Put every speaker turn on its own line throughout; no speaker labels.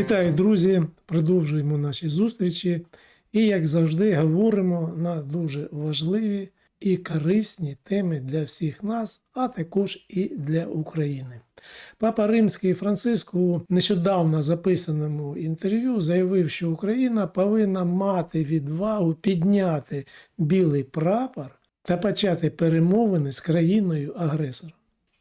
Вітаю, друзі! Продовжуємо наші зустрічі. І, як завжди, говоримо на дуже важливі і корисні теми для всіх нас, а також і для України. Папа Римський Франциск у нещодавно записаному інтерв'ю заявив, що Україна повинна мати відвагу підняти білий прапор та почати перемовини з країною агресором.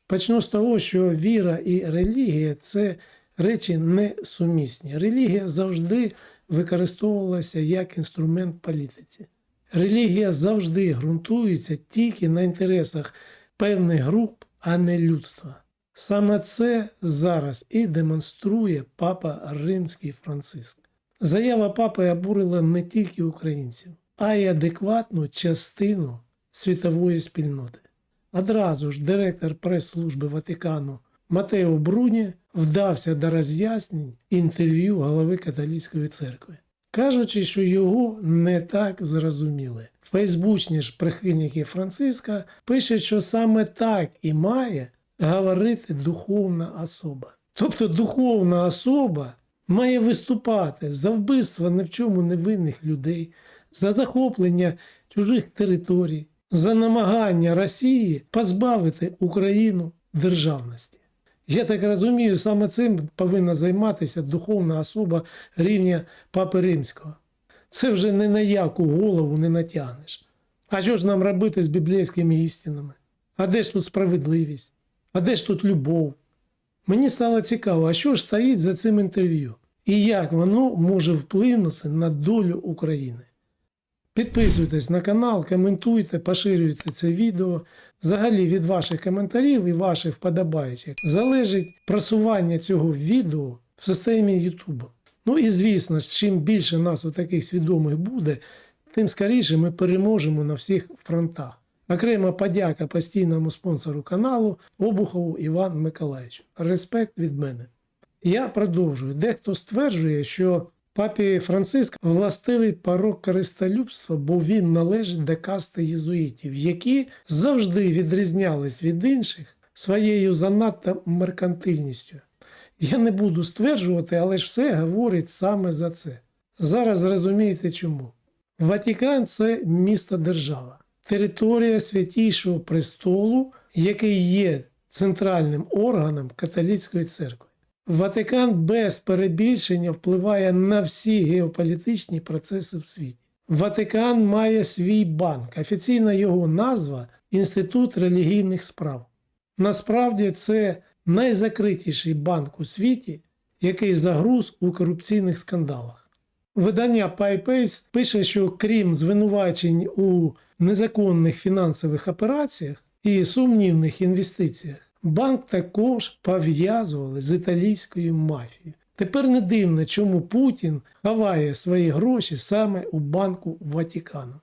Почну з того, що віра і релігія це речі несумісні. Релігія завжди використовувалася як інструмент політиці. Релігія завжди ґрунтується тільки на інтересах певних груп, а не людства. Саме це зараз і демонструє папа Римський Франциск. Заява папи обурила не тільки українців, а й адекватну частину світової спільноти. Одразу ж директор прес-служби Ватикану Матео Бруні вдався до роз'яснень інтерв'ю голови католицької церкви, кажучи, що його не так зрозуміли. Фейсбучні ж прихильники Франциска пишуть, що саме так і має говорити духовна особа. Тобто духовна особа має виступати за вбивство ні в чому невинних людей, за захоплення чужих територій, за намагання Росії позбавити Україну державності. Я так розумію, саме цим повинна займатися духовна особа рівня Папи Римського. Це вже не на яку голову не натягнеш. А що ж нам робити з біблійськими істинами? А де ж тут справедливість? А де ж тут любов? Мені стало цікаво, а що ж стоїть за цим інтерв'ю? І як воно може вплинути на долю України? Підписуйтесь на канал, коментуйте, поширюйте це відео. Взагалі від ваших коментарів і ваших вподобайчих залежить просування цього відео в системі YouTube. Ну і звісно, чим більше нас таких свідомих буде, тим скоріше ми переможемо на всіх фронтах. Окрема подяка постійному спонсору каналу Обухову Іван Миколаївичу. Респект від мене. Я продовжую. Дехто стверджує, що папі Франциск властивий порок користолюбства, бо він належить до касти єзуїтів, які завжди відрізнялись від інших своєю занадто меркантильністю. Я не буду стверджувати, але ж все говорить саме за це. Зараз зрозумієте чому. Ватикан це місто держава, територія святійшого престолу, який є центральним органом католицької церкви. Ватикан без перебільшення впливає на всі геополітичні процеси в світі. Ватикан має свій банк. Офіційна його назва Інститут релігійних справ. Насправді це найзакритіший банк у світі, який загруз у корупційних скандалах. Видання PyPace пише, що крім звинувачень у незаконних фінансових операціях і сумнівних інвестиціях, банк також пов'язували з італійською мафією. Тепер не дивно, чому Путін ховає свої гроші саме у банку Ватикану.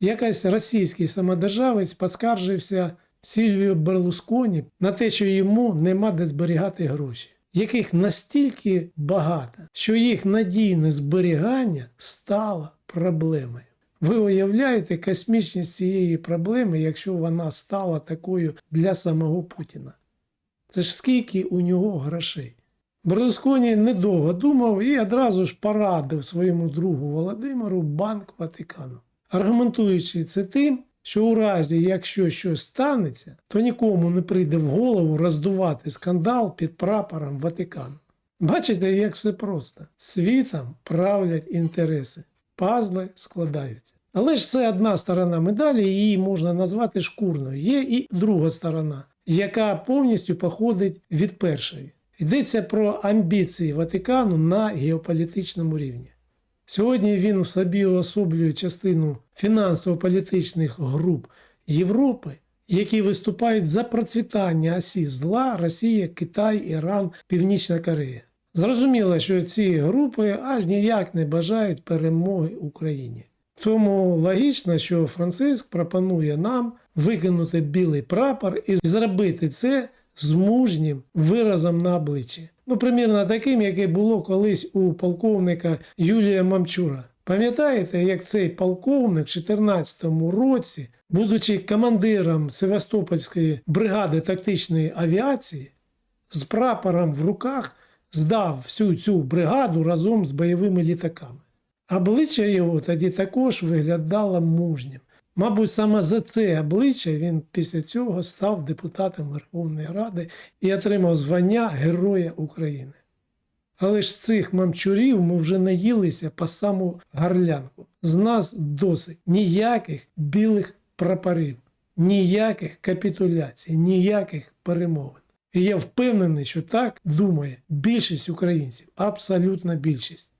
Якась російський самодержавець поскаржився Сільвіо Берлусконі на те, що йому нема де зберігати гроші, яких настільки багато, що їх надійне зберігання стало проблемою. Ви уявляєте космічність цієї проблеми, якщо вона стала такою для самого Путіна? Це ж скільки у нього грошей. Берлусконі недовго думав і одразу ж порадив своєму другу Володимиру Банк Ватикану, аргументуючи це тим, що у разі, якщо щось станеться, то нікому не прийде в голову роздувати скандал під прапором Ватикану. Бачите, як все просто. Світом правлять інтереси, пазли складаються. Але ж це одна сторона медалі, її можна назвати шкурною. Є і друга сторона, яка повністю походить від першої. Йдеться про амбіції Ватикану на геополітичному рівні. Сьогодні він в собі уособлює частину фінансово-політичних груп Європи, які виступають за процвітання осі зла Росія, Китай, Іран, Північна Корея. Зрозуміло, що ці групи аж ніяк не бажають перемоги Україні. Тому логічно, що Франциск пропонує нам викинути білий прапор і зробити це з мужнім виразом на обличчі. Ну, примірно таким, яке було колись у полковника Юлія Мамчура. Пам'ятаєте, як цей полковник в 2014 році, будучи командиром Севастопольської бригади тактичної авіації, з прапором в руках здав всю цю бригаду разом з бойовими літаками. Обличчя його тоді також виглядало мужнім. Мабуть, саме за це обличчя він після цього став депутатом Верховної Ради і отримав звання Героя України. Але ж цих мамчурів ми вже наїлися по саму гарлянку. З нас досить ніяких білих прапорів, ніяких капітуляцій, ніяких перемовин. І я впевнений, що так думає більшість українців, абсолютна більшість.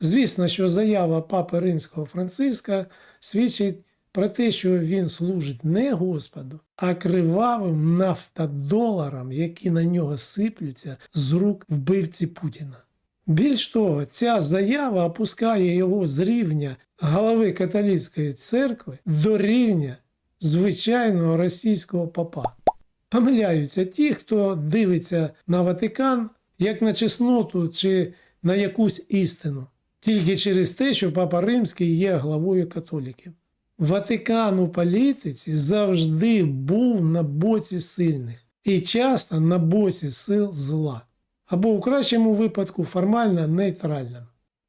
Звісно, що заява папи Римського Франциска свідчить про те, що він служить не Господу, а кривавим нафтодоларам, які на нього сиплються з рук вбивці Путіна. Більш того, ця заява опускає його з рівня голови католицької церкви до рівня звичайного російського папа. Помиляються ті, хто дивиться на Ватикан як на чесноту чи на якусь істину, тільки через те, що Папа Римський є главою католіків. Ватикан у політиці завжди був на боці сильних і часто на боці сил зла, або у кращому випадку формально нейтральним.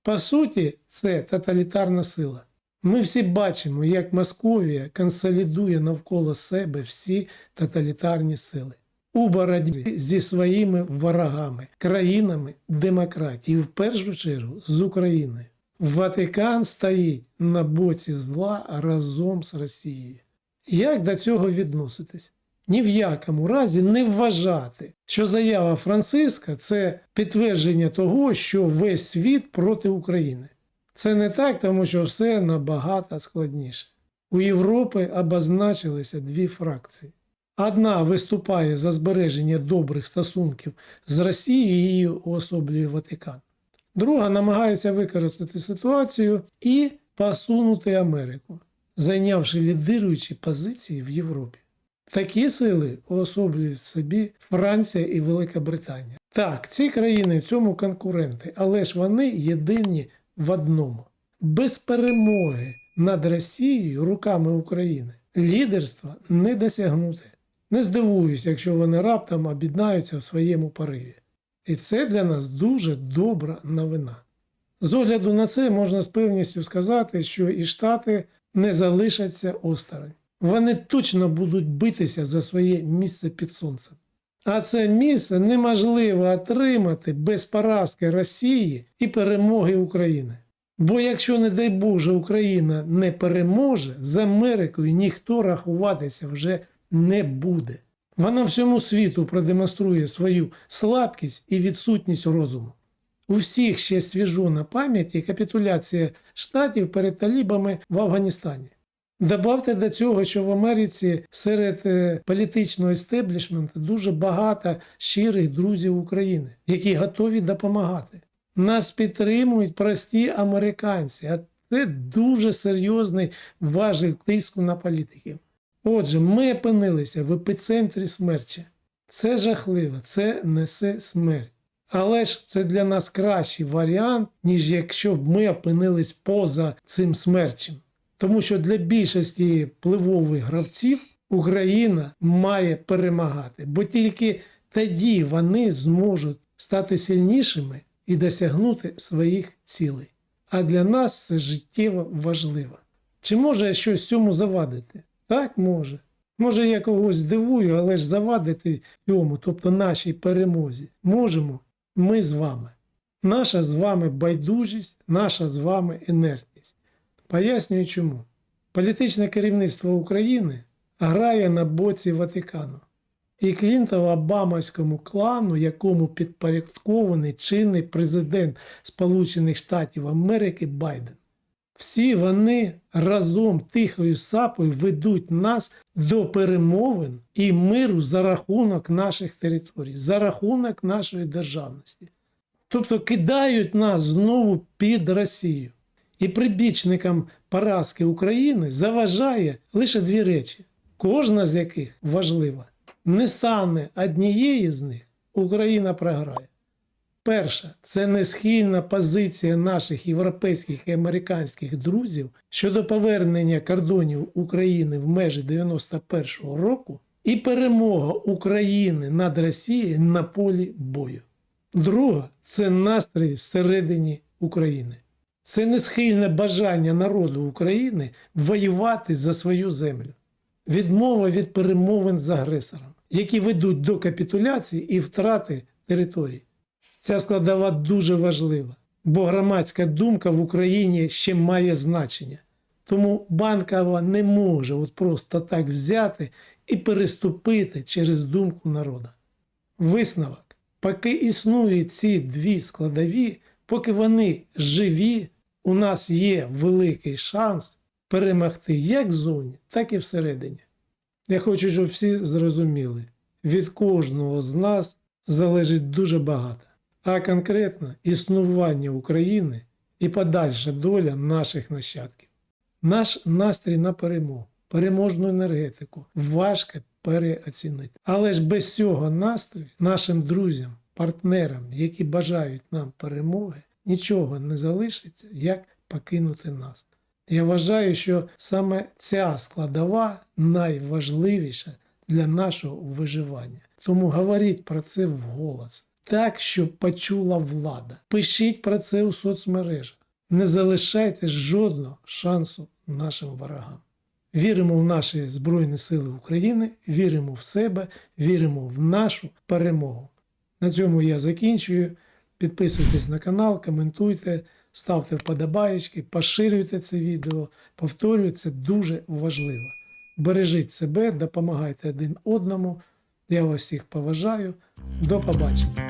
По суті, це тоталітарна сила. Ми всі бачимо, як Московія консолідує навколо себе всі тоталітарні сили у боротьбі зі своїми ворогами, країнами демократії, в першу чергу з Україною. Ватикан стоїть на боці зла разом з Росією. Як до цього відноситись? Ні в якому разі не вважати, що заява Франциска це підтвердження того, що весь світ проти України. Це не так, тому що все набагато складніше. У Європі обозначилися дві фракції. Одна виступає за збереження добрих стосунків з Росією і її уособлює Ватикан. Друга намагається використати ситуацію і посунути Америку, зайнявши лідируючі позиції в Європі. Такі сили уособлюють в собі Франція і Велика Британія. Так, ці країни в цьому конкуренти, але ж вони єдині в одному. Без перемоги над Росією руками України лідерства не досягнути. Не здивуюсь, якщо вони раптом об'єднаються в своєму пориві. І це для нас дуже добра новина. З огляду на це можна з певністю сказати, що і Штати не залишаться осторонь. Вони точно будуть битися за своє місце під сонцем. А це місце неможливо отримати без поразки Росії і перемоги України. Бо якщо, не дай Боже, Україна не переможе, з Америкою ніхто рахуватися вже не буде. Вона всьому світу продемонструє свою слабкість і відсутність розуму. У всіх ще свіжо на пам'яті капітуляція штатів перед талібами в Афганістані. Добавте до цього, що в Америці серед е, політичного естеблішменту дуже багато щирих друзів України, які готові допомагати. Нас підтримують прості американці, а це дуже серйозний важіль тиску на політиків. Отже, ми опинилися в епіцентрі смерті. Це жахливо, це несе смерть. Але ж це для нас кращий варіант, ніж якщо б ми опинились поза цим смерчем. Тому що для більшості пливових гравців Україна має перемагати, бо тільки тоді вони зможуть стати сильнішими і досягнути своїх цілей. А для нас це життєво важливо. Чи може щось цьому завадити? Так може. Може, я когось здивую, але ж завадити цьому, тобто нашій перемозі, можемо ми з вами. Наша з вами байдужість, наша з вами інертність. Пояснюю чому. Політичне керівництво України грає на боці Ватикану. І Клінтово-Обамовському клану, якому підпорядкований чинний президент Сполучених Штатів Америки Байден. Всі вони разом тихою сапою ведуть нас до перемовин і миру за рахунок наших територій, за рахунок нашої державності. Тобто кидають нас знову під Росію. І прибічникам поразки України заважає лише дві речі, кожна з яких важлива. Не стане однієї з них, Україна програє. Перша це несхильна позиція наших європейських і американських друзів щодо повернення кордонів України в межі 91-го року і перемога України над Росією на полі бою. Друга це настрій всередині України. Це несхильне бажання народу України воювати за свою землю. Відмова від перемовин з агресором, які ведуть до капітуляції і втрати територій. Ця складова дуже важлива, бо громадська думка в Україні ще має значення. Тому банкова не може от просто так взяти і переступити через думку народу. Висновок. Поки існують ці дві складові, поки вони живі, у нас є великий шанс перемогти як в зоні, так і всередині. Я хочу, щоб всі зрозуміли, від кожного з нас залежить дуже багато, а конкретно існування України і подальша доля наших нащадків. Наш настрій на перемогу, переможну енергетику важко переоцінити. Але ж без цього настрою нашим друзям, партнерам, які бажають нам перемоги, нічого не залишиться, як покинути нас. Я вважаю, що саме ця складова найважливіша для нашого виживання. Тому говоріть про це вголос, так, щоб почула влада. Пишіть про це у соцмережах. Не залишайте жодного шансу нашим ворогам. Віримо в наші Збройні Сили України, віримо в себе, віримо в нашу перемогу. На цьому я закінчую. Підписуйтесь на канал, коментуйте, ставте вподобаєчки, поширюйте це відео. Повторюю, це дуже важливо. Бережіть себе, допомагайте один одному. Я вас всіх поважаю. До побачення.